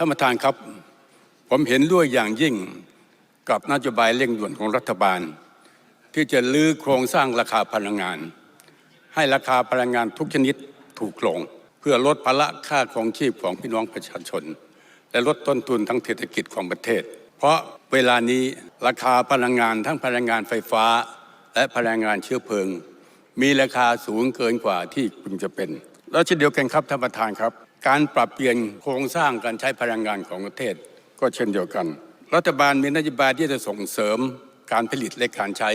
ท่านประธานครับ ผมเห็นด้วยอย่างยิ่งกับนโยบายเร่งด่วนของรัฐบาล ที่จะลื้อโครงสร้างราคาพลังงาน ให้ราคาพลังงานทุกชนิดถูกลง เพื่อลดภาระค่าครองชีพของพี่น้องประชาชน และลดต้นทุนทั้งเศรษฐกิจของประเทศ เพราะเวลานี้ราคาพลังงานทั้งพลังงานไฟฟ้า และพลังงานเชื้อเพลิง มีราคาสูงเกินกว่าที่พึงจะเป็น แล้วเช่นเดียวกันครับท่านประธานครับ การปรับเปลี่ยนโครงสร้างการใช้พลังงานของประเทศก็เช่นเดียวกัน รัฐบาลมีนโยบายที่จะส่งเสริมการผลิตและการใช้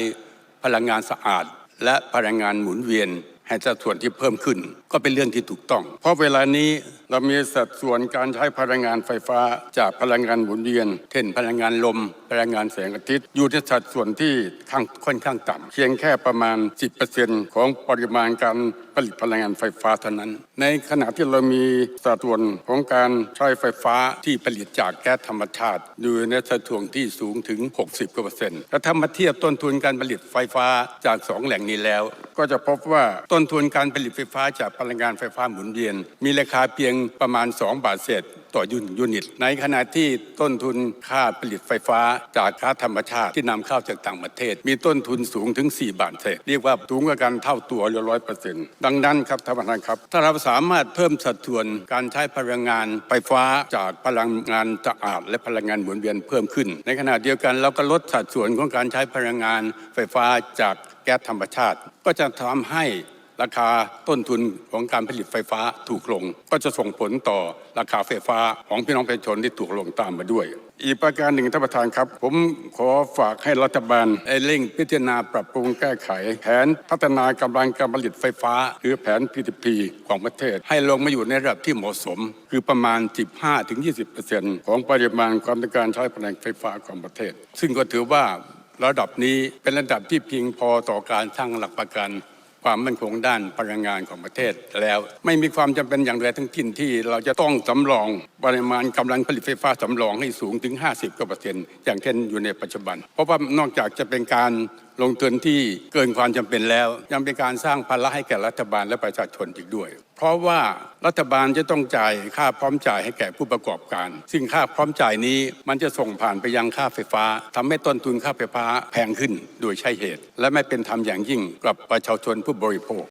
พลังงานสะอาด และพลังงานหมุนเวียนให้สัดส่วนที่เพิ่มขึ้น ก็เป็นเรื่องที่ถูกต้อง เพราะเวลานี้เรามีสัดส่วนการใช้พลังงานไฟฟ้า จากพลังงานหมุนเวียน เช่น พลังงานลม พลังงานแสงอาทิตย์ อยู่ในสัดส่วนที่ค่อนข้างต่ำเพียงแค่ประมาณ 10%ของปริมาณการผลิตพลังงานไฟฟ้าเท่านั้น ในขณะที่เรามีสัดส่วนของการใช้ไฟฟ้าที่ผลิตจากแก๊สธรรมชาติ อยู่ในสัดส่วนที่สูงถึง 60กว่าเปอร์เซ็นต์และถ้ามาเทียบต้นทุนการผลิตไฟฟ้าจากสองแหล่งนี้แล้ว ก็จะพบว่าต้นทุนการผลิตไฟฟ้าจากพลังงานไฟฟ้าหมุนเวียน มีราคาเพียงประมาณ 2 บาทเศษ ต่อยูนิต ในขณะที่ต้นทุนค่าผลิตไฟฟ้าจากก๊าซธรรมชาติที่นำเข้าจากต่างประเทศ มีต้นทุนสูงถึง 4 บาทเศษเรียกว่าสูงกว่ากันเท่าตัวร้อยเปอร์เซ็นต์ดังนั้นครับท่านประธานครับ ถ้าเราสามารถเพิ่มสัดส่วนการใช้พลังงานไฟฟ้าจากพลังงานสะอาดและพลังงานหมุนเวียนเพิ่มขึ้น ในขณะเดียวกันเราก็ลดสัดส่วนของการใช้พลังงานไฟฟ้าจากแก๊สธรรมชาติ ก็จะทำให้ ราคาต้นทุนของการผลิตไฟฟ้าถูกลง ก็จะส่งผลต่อราคาไฟฟ้าของพี่น้องประชาชนที่ถูกลงตามมาด้วย อีกประการหนึ่งท่านประธานครับ ผมขอฝากให้รัฐบาลเร่งพิจารณาปรับปรุงแก้ไข แผนพัฒนากำลังการผลิตไฟฟ้า หรือแผน PTP ของประเทศ ให้ลงมาอยู่ในระดับที่เหมาะสม คือประมาณ 15-20%ของปริมาณความต้องการใช้พลังไฟฟ้าของประเทศ ซึ่งก็ถือว่าระดับนี้เป็นระดับที่เพียงพอต่อการสร้างหลักประกัน ความมั่นคงด้านพลังงานของประเทศแล้วไม่มีความจำเป็นอย่างใดทั้งสิ้นที่เราจะต้องสำรองปริมาณกำลังผลิตไฟฟ้าสำรองให้สูงถึง 50กว่าเปอร์เซ็นต์อย่างเช่นอยู่ในปัจจุบัน เพราะว่านอกจากจะเป็นการ ลงทุนที่เกินความจำเป็นแล้ว ยังเป็นการสร้างภาระให้แก่รัฐบาลและประชาชนอีกด้วย เพราะว่ารัฐบาลจะต้องจ่ายค่าพร้อมจ่ายให้แก่ผู้ประกอบการ ซึ่งค่าพร้อมจ่ายนี้มันจะส่งผ่านไปยังค่าไฟฟ้าทำให้ต้นทุนค่าไฟฟ้าแพงขึ้นโดยใช่เหตุ และไม่เป็นธรรมอย่างยิ่งกับประชาชนผู้บริโภค